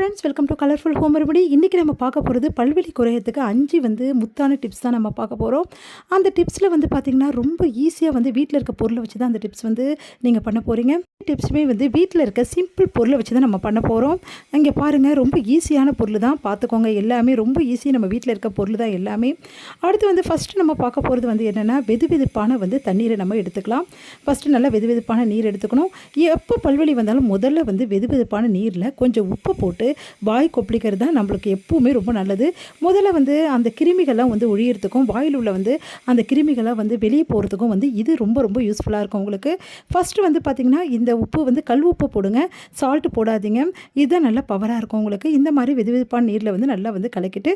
Friends welcome to colourful home remedy இன்றைக்கி நம்ம பார்க்க போகிறது பல்வெளி குறையத்துக்கு அஞ்சு வந்து முத்தான டிப்ஸ் தான் நம்ம பார்க்க போகிறோம் அந்த டிப்ஸில் வந்து பார்த்திங்கன்னா ரொம்ப ஈஸியாக வந்து வீட்டில் இருக்க பொருளை வச்சு தான் அந்த டிப்ஸ் வந்து நீங்கள் பண்ண போகிறீங்க டிப்ஸுமே வந்து வீட்டில் இருக்க சிம்பிள் பொருளை வச்சு தான் நம்ம பண்ண போகிறோம் இங்கே பாருங்கள் ரொம்ப ஈஸியான பொருள் தான். பார்த்துக்கோங்க எல்லாமே ரொம்ப ஈஸி நம்ம வீட்டில் இருக்க பொருள் தான் எல்லாமே. அடுத்து வந்து ஃபஸ்ட்டு நம்ம பார்க்க போகிறது வந்து என்னென்னா வெது வெதுப்பான வந்து தண்ணீரை நம்ம எடுத்துக்கலாம். ஃபஸ்ட்டு நல்லா வெது வெதுப்பான நீர் எடுத்துக்கணும். எப்போ பல்வெளி வந்தாலும் முதல்ல வந்து வெது வெதுப்பான நீரில் கொஞ்சம் உப்பு போட்டு வாய் கொப்பளிக்கிறது தான் நம்மளுக்கு எப்பவுமே ரொம்ப நல்லது. முதல்ல வந்து அந்த கிருமிகள்லாம் வந்து ஒழியறதுக்கும் வாயில் உள்ள வந்து அந்த கிருமிகள்லாம் வந்து வெளியே போகிறதுக்கும் வந்து இது ரொம்ப ரொம்ப யூஸ்ஃபுல்லாக இருக்கும் உங்களுக்கு. ஃபஸ்ட்டு வந்து பார்த்திங்கன்னா இந்த உப்பு வந்து கல் உப்பு போடுங்க. சால்ட்டு போடாதீங்க. இதுதான் நல்லா பவராக இருக்கும் உங்களுக்கு. இந்த மாதிரி வெது வெதுப்பான நீரில் வந்து நல்லா வந்து கலக்கிட்டு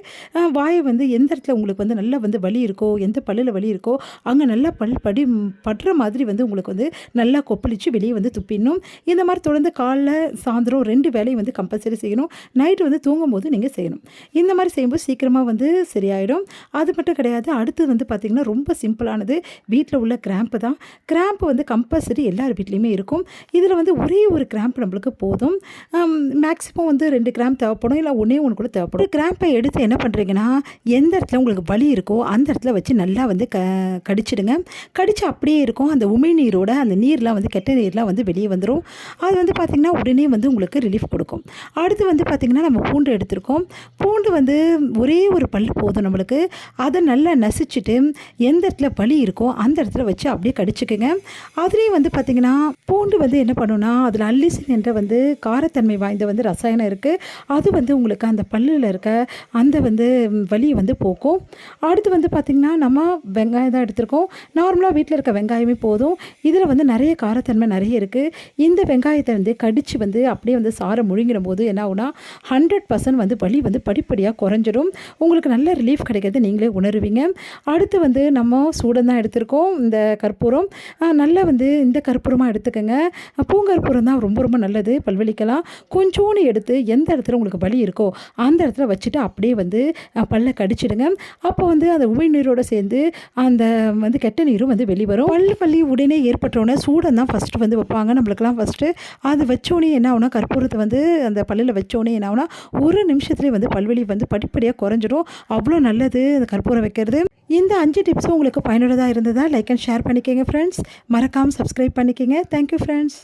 வாயை வந்து எந்த இடத்துல உங்களுக்கு வந்து நல்லா வந்து வலி இருக்கோ எந்த பல்லில் வலி இருக்கோ அங்கே நல்லா பல் படி படுற மாதிரி வந்து உங்களுக்கு வந்து நல்லா கொப்பளித்து வெளியே வந்து துப்பிடணும். இந்த மாதிரி தொடர்ந்து காலைல சாயந்தரம் ரெண்டு வேலையும் வந்து கம்பல்சரி செய்யணும். நைட்டு வந்து தூங்கும்போது நீங்கள் செய்யணும். இந்த மாதிரி செய்யும்போது சீக்கிரமாக வந்து சரியாயிடும். அது மட்டும் கிடையாது அடுத்து வந்து பார்த்திங்கன்னா ரொம்ப சிம்பிளானது. வீட்டில் உள்ள கிராம்பு தான். கிராம்பு வந்து கம்பல்சரி எல்லார் வீட்லேயுமே இருக்கும். இதில் வந்து ஒரே ஒரு கிராம்ப் நம்மளுக்கு போதும். மேக்ஸிமம் வந்து ரெண்டு கிராம் தேவைப்படும். இல்லை ஒன்றே ஒன்று கூட தேவைப்படும் கிராம்பை எடுத்து என்ன பண்ணுறீங்கன்னா எந்த இடத்துல உங்களுக்கு வலி இருக்கோ அந்த இடத்துல வச்சு நல்லா வந்து க கடிச்சிடுங்க. கடித்து அப்படியே இருக்கும். அந்த உமிழ்நீரோட அந்த நீர்லாம் வந்து கெட்ட நீர்லாம் வந்து வெளியே வந்துடும் அது வந்து பார்த்திங்கன்னா உடனே வந்து உங்களுக்கு ரிலீஃப் கொடுக்கும். அடுத்து வந்து பார்த்திங்கன்னா நம்ம பூண்டு எடுத்திருக்கோம். பூண்டு வந்து ஒரே ஒரு பல் போதும் நம்மளுக்கு. அதை நல்லா நசிச்சுட்டு எந்த இடத்துல வலி இருக்கோ அந்த இடத்துல வச்சு அப்படியே கடிச்சுக்குங்க. அதுலேயும் வந்து பார்த்திங்கன்னா பூண்டு வந்து என்ன பண்ணுன்னா அதில் அல்லிசின் என்ற வந்து காரத்தன்மை வாய்ந்த வந்து ரசாயனம் இருக்குது அது வந்து உங்களுக்கு அந்த பல்லில் இருக்க அந்த வந்து வலியை வந்து போக்கும். அடுத்து வந்து பார்த்திங்கன்னா நம்ம வெங்காயம் தான் எடுத்திருக்கோம். நார்மலாக வீட்டில் இருக்க வெங்காயமே போதும். இதில் வந்து நிறைய காரத்தன்மை நிறைய இருக்குது இந்த வெங்காயத்தை வந்து கடித்து வந்து அப்படியே வந்து சாரை முழுங்கிற போது என்ன ஆகுனா ஹண்ட்ரட் பர்சன்ட் வந்து வலி வந்து படிப்படியாக குறைஞ்சிடும். உங்களுக்கு நல்ல ரிலீஃப் கிடைக்கிறது நீங்களே உணருவீங்க. அடுத்து வந்து நம்ம சூடம் தான் எடுத்திருக்கோம் இந்த கற்பூரம். நல்லா வந்து இந்த கற்பூரமாக எடுத்துக்கோங்க. பூங்கற்பூரம் தான் ரொம்ப ரொம்ப நல்லது பல்வலிக்கலாம். கொஞ்சோண்டு எடுத்து எந்த இடத்துல உங்களுக்கு வலி இருக்கோ அந்த இடத்துல வச்சுட்டு அப்படியே வந்து பல்ல கடிச்சிடுங்க. அப்போ வந்து அந்த உமிழ்நீரோடு சேர்ந்து அந்த வந்து கெட்ட நீரும் வந்து வெளிவரும். பல் பள்ளி உடனே ஏற்பட்டோடனே சூடம் தான் ஃபஸ்ட்டு வந்து வைப்பாங்க. நம்மளுக்கெல்லாம் ஃபஸ்ட்டு அது வச்சோடனே என்ன ஆகுனா கற்பூரத்தை வந்து அந்த பல்லில் வச்சோடனே என்ன ஆகுனா ஒரு நிமிஷத்துலேயே வந்து வந்து படிப்படியாக குறைஞ்சிரும். அவ்வளோ நல்லது அந்த கற்பூரம் வைக்கிறது. இந்த அஞ்சு டிப்ஸும் உங்களுக்கு பயனுள்ளதாக இருந்ததா லைக் அண்ட் ஷேர் பண்ணிக்கோங்க ஃப்ரெண்ட்ஸ் மறக்காமல் சப்ஸ்கிரைப் பண்ணிக்கோங்க. Thank you friends